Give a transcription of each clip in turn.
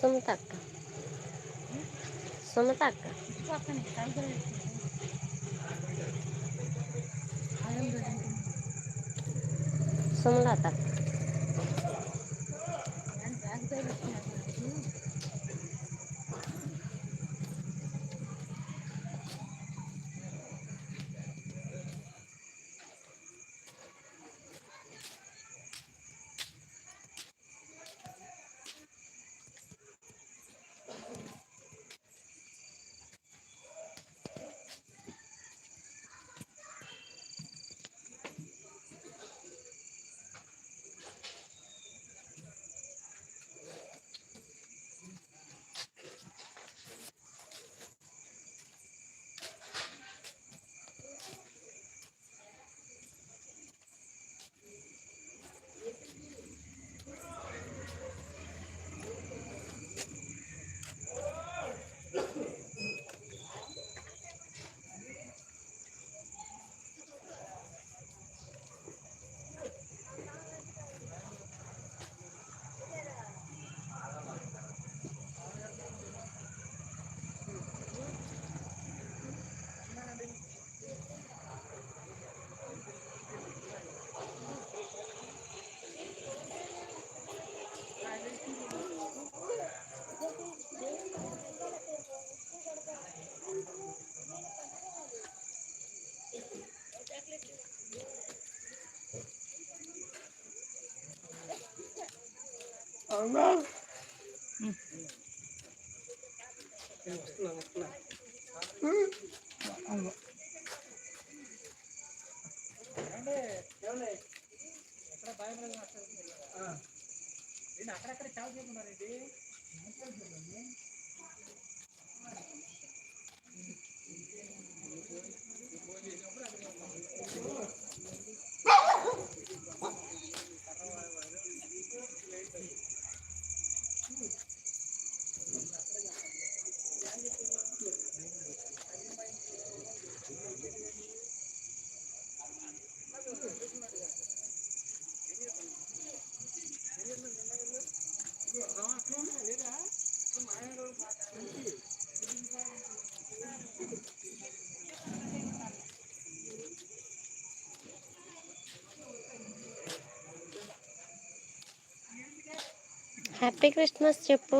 सोमतात का सोमतात का सोमला అక్క సుమత అక్క సుమలత అక్క హ్యాపీ క్రిస్మస్ చెప్పు.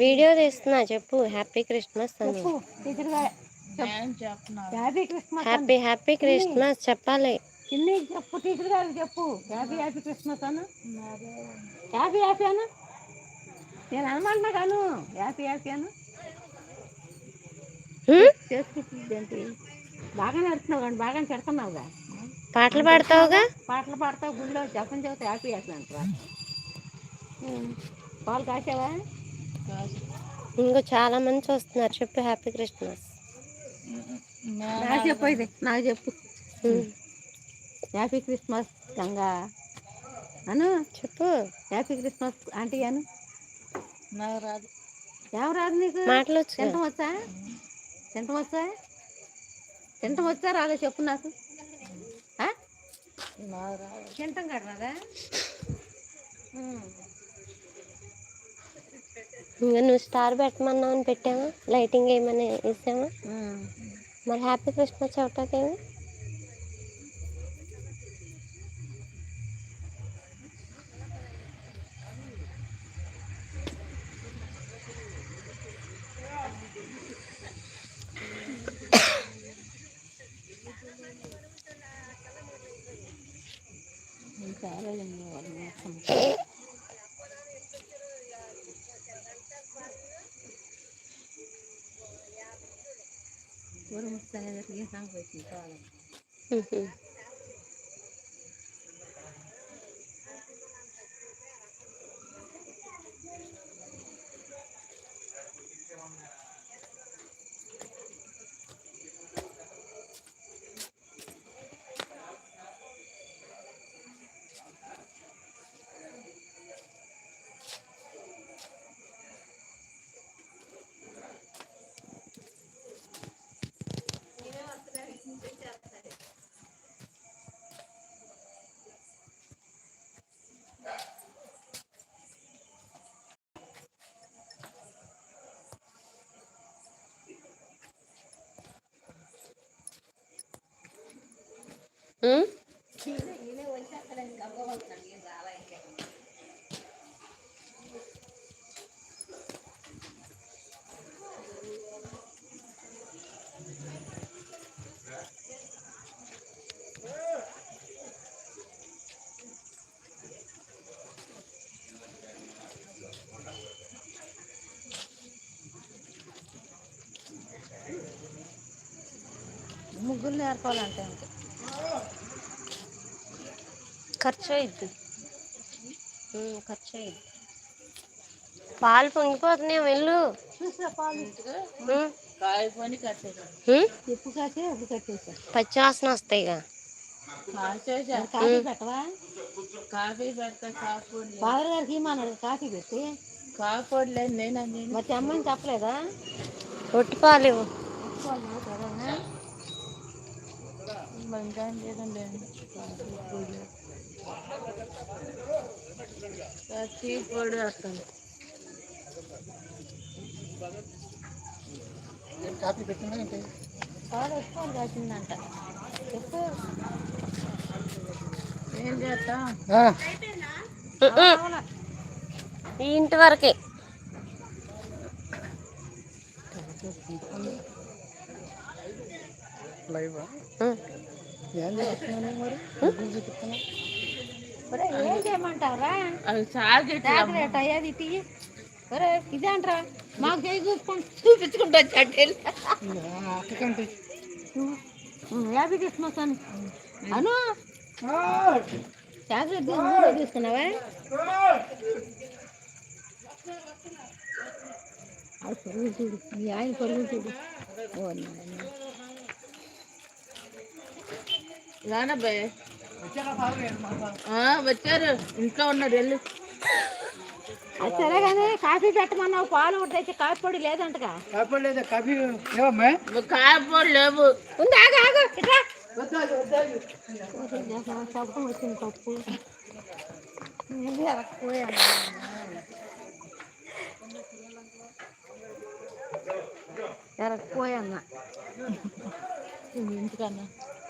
వీడియో తీస్తున్నా చెప్పు హ్యాపీ క్రిస్మస్ అని. Happy Christmas happy happy Christmas చెప్పాలి. చిన్ని చెప్పు టీచర్ గారికి చెప్పు. హ్యాపీ హ్యాపీ క్రిస్మస్ అను. హ్యాపీ హ్యాపీ అను. నేను అనమంటున్నా కాను హ్యాపీ హ్యాపీ అను? చేసుకుంటుంది బాగానే నడుస్తున్నావు కానీ బాగానే పెడుతున్నావుగా పాటలు పాడతావుగా? పాటలు పాడతావు గుడిలో జపం చదివితే హ్యాపీ అంటారా పాలు కాసావా? ఇంకో చాలా మంది చూస్తున్నారు చెప్పు హ్యాపీ క్రిస్మస్. నాకు చెప్పు ఇది నాకు చెప్పు. Happy Christmas Ganga. అను? చెప్పు. హ్యాపీ క్రిస్మస్ ఆంటీ అను? నాకు రాదు. ఏం రాదు నీకు? మాటలు వచ్చు తింటం వచ్చా? తింటం వచ్చా? తింటం వచ్చా? రాదో చెప్పు నాకు. తింటం కాదు. ఇంకా నువ్వు స్టార్ పెట్టమన్నావు అని పెట్టావా? లైటింగ్ ఏమైనా వేసావా? మరి హ్యాపీ క్రిస్మస్ చెప్పటాకేమి చాలా వాళ్ళు మొత్తం ఊరు ముస్తానే ఏ ముగ్గురు నేర్పాలంటే ఇంకా ఖర్చు అయింది ఖర్చు అయింది పాలు పొంగిపోతున్నాయి వెళ్ళు. చూసా పాలు ఉం? కాయ పని కట్టేసా. ఉం? ఎప్పు కాసే ఎప్పు కట్టేసా. పచ్చి వాసన వస్తాయిగా కాఫీ పెట్టవా? కాఫీ పెడతా కాఫీ పొడి లేదు. ఫాదర్ గారికి ఇమ్మన్నారు కాఫీ పెట్టి కాఫీ పొడి లేదు నేను అని మరి తెమ్మని చెప్పలేదా? ఒట్టి పాలు కాఫీ పొడి టీ పొడి వస్తాను పాలు ఎక్కువ కాసిందంట. చెప్పు. ఏం చేస్తా ఉం, ఉం. ఈ ఇంటి వరకే. ఉం. ఒరే ఏం చేయమంటావురా అవి సాగెట్ చాక్లెట్ అయ్యేది టీ ఒరే ఇదేంట్రా మాకు చేయి చూసుకొని చూపించుకుంటూ వచ్చాడు హ్యాపీ క్రిస్మస్ అని అను చాక్లెట్ తీసి నువ్వు తీసుకున్నావా అది పరుగు చూడు మీ ఆయన పరుగు చూడు ఓ నాయన. రానబ్బాయి వచ్చారు. ఇంట్లో ఉన్నారు వెళ్ళు. అది సరే కానీ కాఫీ పెట్టమన్నావు పాలు ఒకటి కాఫీ పొడి లేదంటగా. నువ్వు కాయ పొడి లేవు. ఉంది? ఆగు ఆగు వచ్చింది తప్పు ఎరకపోయాన్న ఇంటికన్నా.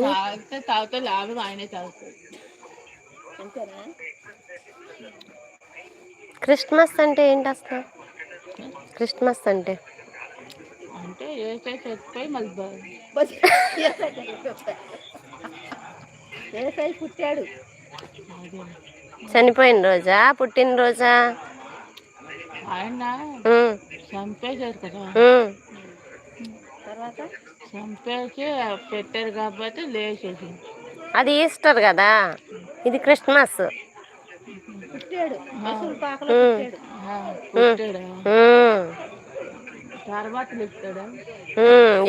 తాగితే తాగితే లాభం ఆయనే తాగుతాడు. అంతేనా? క్రిస్మస్ అంటే ఏంటి అసలు క్రిస్మస్ అంటే? అంటే ఏసే చచ్చిపోయి మళ్ళీ బా- ఏసై పుట్టాడు. చనిపోయిన రోజా? పుట్టినరోజా ఆయన చంపేశారు కదా. తర్వాత? చంపేసి పెట్టారు కాబట్టి లేచేసి. అది ఈస్టర్ కదా? ఇది క్రిస్మస్.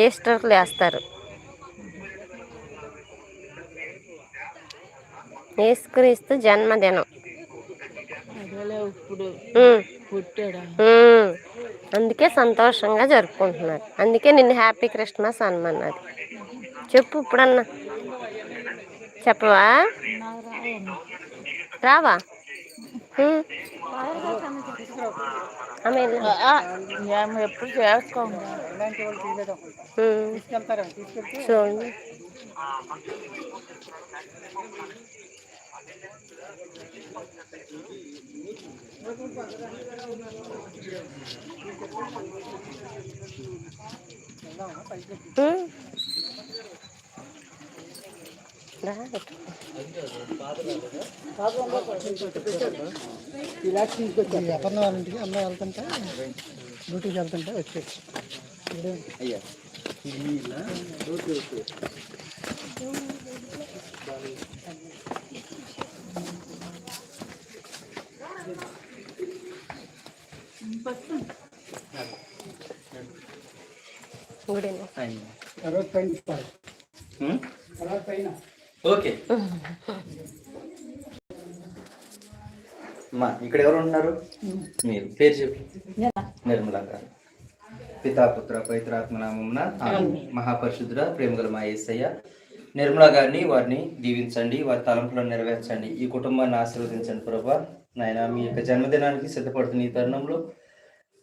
ఈస్టర్కి లేస్తారు. యేసుక్రీస్తు జన్మదినం అదేలే ఇప్పుడు ఉం, పుట్టాడా ఉం. అందుకే సంతోషంగా జరుపుకుంటున్నారు. అందుకే నిన్ను హ్యాపీ క్రిస్మస్ అనమన్నది. చెప్పు ఇప్పుడన్నా. చెప్పవా? రావా? ఎప్పుడు. చూడండి. ఉం. రా అపర్ణ వాళ్ళ ఇంటికి అమ్మాయి వెళ్తుంటే డ్యూటీకి వెళ్తుంటే వచ్చేది ఓకే అయింది. ఓకే మా ఇక్కడ ఎవరు ఉన్నారు? మీరు పేరు చెప్పు. నిర్మలా గారు. పితాపుత్ర పవిత్రాత్మనామమున మహాపరిశుద్ధుడ ప్రేమగల మా ఏసయ్య. నిర్మలా గారిని వారిని దీవించండి వారి తలంపులను నెరవేర్చండి. ఈ కుటుంబాన్ని ఆశీర్వదించండి ప్రభా. నాయన మీ యొక్క జన్మదినానికి సిద్ధపడుతున్న ఈ తరుణంలో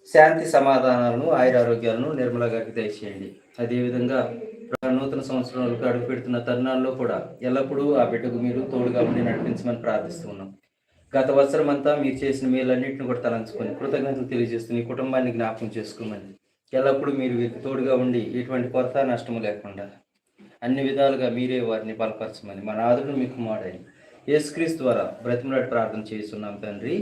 శాంతి సమాధానాలను ఆయురారోగ్యాలను నిర్మలా గారికి దయచేయండి. అదేవిధంగా నూతన సంవత్సరాలకు అడుగు పెడుతున్న తరుణాల్లో కూడా ఎల్లప్పుడూ ఆ బిడ్డకు మీరు తోడుగా ఉండి నడిపించమని ప్రార్థిస్తున్నాం గత వత్సరం అంతా మీరు చేసిన మేలన్నింటిని కూడా తలంచుకొని కృతజ్ఞతలు తెలియజేస్తూ ఈ కుటుంబాన్ని జ్ఞాపకం చేసుకోమని. ఎల్లప్పుడూ మీరు వీరికి తోడుగా ఉండి ఎటువంటి కొరత నష్టము లేకుండా అన్ని విధాలుగా మీరే వారిని బలపరచమని మన ఆదుడు మీకు మాడని యేసుక్రీస్తు ద్వారా బ్రతిమలాడి ప్రార్థన చేస్తున్నాం తండ్రి.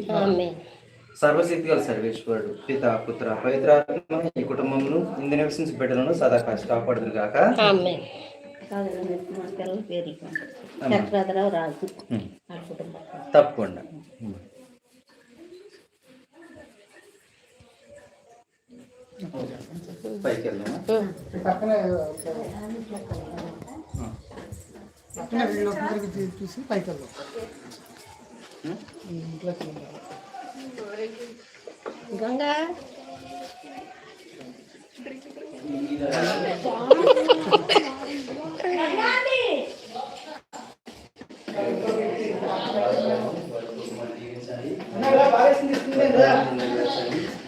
ఆమె సర్వశక్తి గల సర్వేశ్వరుడు పిత పుత్ర పవిత్రాత్మ ఈ కుటుంబమును ఇందు నివసించి బిడ్డలను సదాకాశ కాపాడుదురు గాక. ఆ కుటుంబం. తప్పకుండా. పైకి వెళ్దామా పక్కనే తీసి పైకి వెళ్దాం ఇంట్లోకి వెళ్దాం. గంగా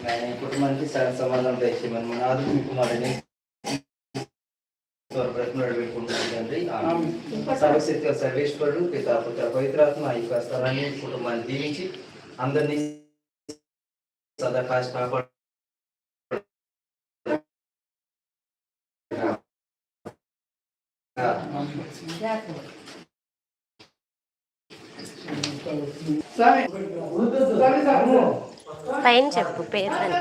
ఆయన ఈ కుటుంబానికి శాంతి సమాధానం దయచేయమని మన ఆదు మీకు మారని బ్రతిమలాడి పెట్టుకుంటున్నాం తండ్రి ఆమేన్. సర్వశక్తి గల సర్వేశ్వరుడు పిత పుత్ర పవిత్రాత్మ ఈ యొక్క స్థలాన్ని కుటుంబాన్ని దీవించి అందరినీ సదా కాశ కాపాడు పైన చెప్పు పేర్లని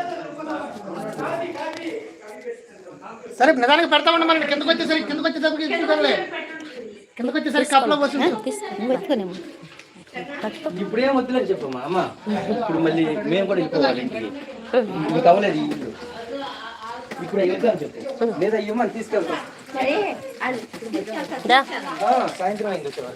సరే నిదానికి పెడతా ఉండి మరి కిందకు వచ్చేసరికి కిందకు వచ్చేసరికి కిందకు వచ్చేసరికి పోసి పెట్టుకునేమో ఇప్పుడు వద్దులేదు చెప్పమ్మా అమ్మ. ఇప్పుడు మళ్ళీ మేము కూడా వెళ్ళిపోవాలి ఇంటికి. అవ్వలేదు ఈ ఇల్లు. ఇప్పుడు వెళ్తాం చెప్పు. లేదా ఇవ్వమని తీసుకెళ్తాం. సాయంత్రం అయింది ఇప్పుడు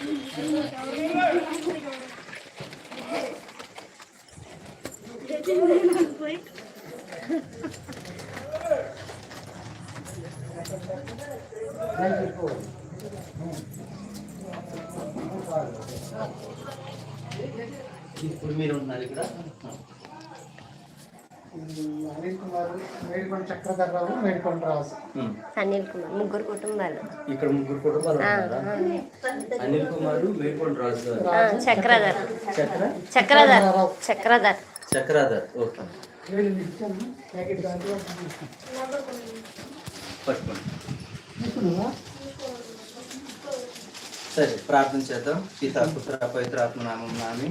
మీరు ఉన్నారు ఇక్కడ. అనిల్ కుమార్ ముగ్గురు కుటుంబాలు. ఇక్కడ ముగ్గురు కుటుంబాలు ఆ, ఉన్నారా? ఆ. అనిల్ కుమార్ మేల్కొండ రాజు చక్రధర్. చక్ర? చక్రధర్. చక్రధర్. చక్రాధర్ ఓకే. సరే ప్రార్థన చేద్దాం. పితా పుత్ర పవిత్ర ఆత్మ నామం నామి.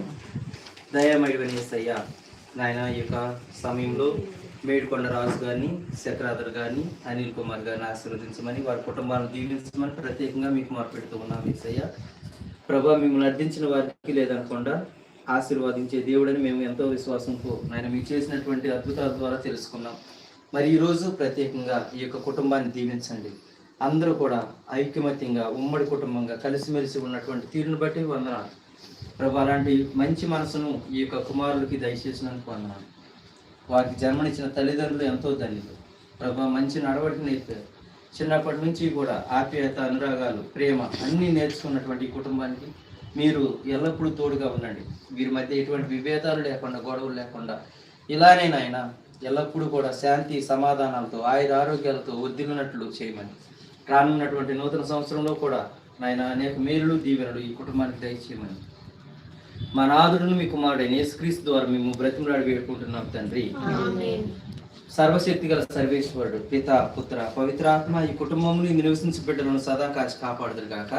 దయామయుడు అయ్యా నాయన ఈ యొక్క సమయంలో మేడికొండ రాజు గారిని శక్రాధర్ గారిని అనిల్ కుమార్ గారిని ఆశీర్వదించమని వారి కుటుంబాలను దీవించమని ప్రత్యేకంగా మీకు మొరపెడుతూ ఉన్నాం ఈసయ్య ప్రభా మిమ్మల్ని అర్థించిన వారికి లేదనకుండా ఆశీర్వాదించే దేవుడని మేము ఎంతో విశ్వాసంతో ఆయన మీకు చేసినటువంటి అద్భుతాల ద్వారా తెలుసుకున్నాం. మరి ఈరోజు ప్రత్యేకంగా ఈ యొక్క కుటుంబాన్ని దీవించండి. అందరూ కూడా ఐక్యమత్యంగా ఉమ్మడి కుటుంబంగా కలిసిమెలిసి ఉన్నటువంటి తీరును బట్టి వందనాలు. ప్రభు అలాంటి మంచి మనసును ఈ యొక్క కుమారులకి దయచేసినందుకు అన్నాను వారికి జన్మనిచ్చిన తల్లిదండ్రులు ఎంతో ధన్యులు. ప్రభు మంచి నడవడిక నేర్పారు. చిన్నప్పటి నుంచి కూడా ఆప్యాయత అనురాగాలు ప్రేమ అన్నీ నేర్చుకున్నటువంటి కుటుంబానికి మీరు ఎల్లప్పుడూ తోడుగా ఉండండి. వీరి మధ్య ఎటువంటి విభేదాలు లేకుండా గొడవలు లేకుండా ఇలానే నాయన ఎల్లప్పుడూ కూడా శాంతి సమాధానాలతో ఆయుర ఆరోగ్యాలతో వర్ధిల్లినట్లు చేయమని. రానున్నటువంటి నూతన సంవత్సరంలో కూడా నాయన అనేక మేలులు దీవెనలు ఈ కుటుంబానికి దయచేయమని. మా నాదుడును మీ కుమారుడైన యేసుక్రీస్తు ద్వారా మేము బ్రతిమలాడి వేడుకుంటున్నాం తండ్రి. సర్వశక్తి గల సర్వేశ్వరుడు పిత పుత్ర పవిత్రాత్మ ఈ కుటుంబంలో ఈ నివసించి బిడ్డలను సదా కాచి కాపాడుదురు గాక.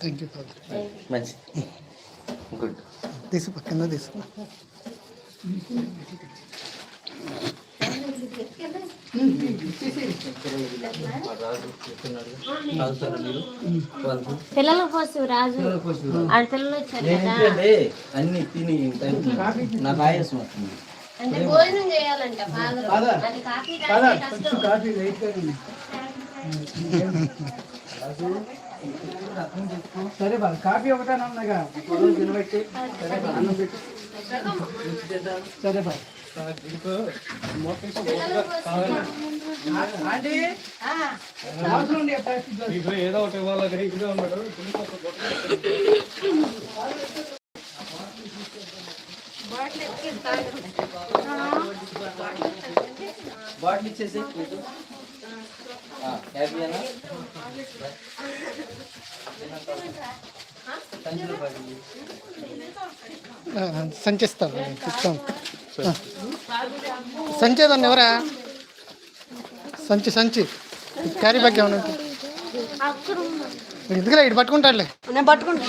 థ్యాంక్ యూ మంచి గుడ్. తీసు పక్కన తీసు రాజు. రాజు పిల్లలు వచ్చారు కదా. ఏంటంటే అన్ని తిని నాకు ఆయాసం వస్తుంది. అంటే భోజనం చేయాలంట కాఫీ కష్టం. సరే బాగా కాఫీ సరే బా అన్నం పెట్టి. సరే బా ఆంటీ అవసరం ఉండే ప్లాస్టిక్ ఏదో ఒకటి ఇవ్వాలి కదా ఇదిగా ఉన్నాడు బాటిల్ ఇచ్చేసి హ్యాపీనా సంచిలో బాటిల్ సంచిస్తాను ఇస్తాం సంచి ఏదన్నా ఎవరా? సంచి సంచి. క్యారీ బ్యాగ్ ఏమన్నా ఉంటే. ఎందుకులే ఇటు పట్టుకుంటాడులే. నేను పట్టుకుంటా.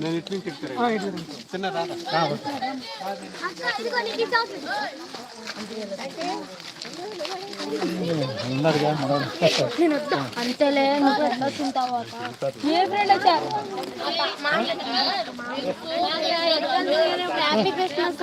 నేను ఇట్లా చెప్తాను చిన్న రాదా అంతేలే నువ్వు ఎట్లా తింటావు ఏ ఫ్రెండ్ వచ్చారు హ్యాపీ క్రిస్మస్